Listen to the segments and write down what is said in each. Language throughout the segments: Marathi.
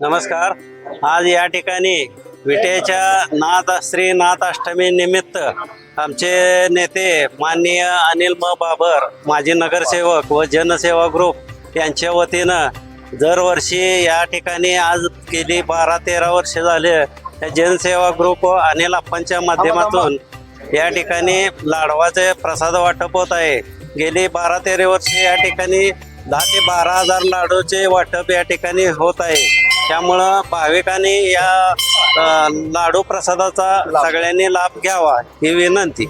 नमस्कार. आज या ठिकाणी विटेच्या नाथ श्री नाथ अष्टमी निमित्त आमचे नेते माननीय अनिल म. बाबर माजी नगरसेवक व जनसेवा ग्रुप यांच्या वतीनं दरवर्षी या ठिकाणी आज गेली बारा तेरा वर्ष झाले या जनसेवा ग्रुप व अनिल अप्पांच्या माध्यमातून या ठिकाणी लाडवाचे प्रसाद वाटप होत आहे. गेली बारा तेरा वर्षे या ठिकाणी दहा ते बारा हजार लाडूचे वाटप या ठिकाणी होत आहे. त्यामुळं भाविकांनी या अ, लाडू प्रसादाचा सगळ्यांनी लाभ घ्यावा ही विनंती.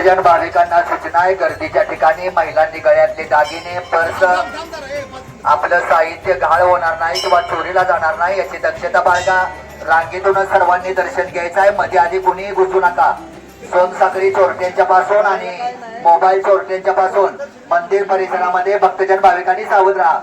भक्तजन भाविकांना सूचना आहे गर्दीच्या ठिकाणी महिलांनी गळ्यातले दागिने पर्स आपलं साहित्य घाळ होणार नाही किंवा चोरीला जाणार नाही याची दक्षता बाळगा. रांगेतूनच सर्वांनी दर्शन घ्यायचं आहे मध्ये आधी कुणीही घुसू नका. सोनसाखळी चोरट्यांच्या पासून आणि मोबाईल चोरट्यांच्या पासून मंदिर परिसरामध्ये भक्तजन भाविकांनी सावध राहा.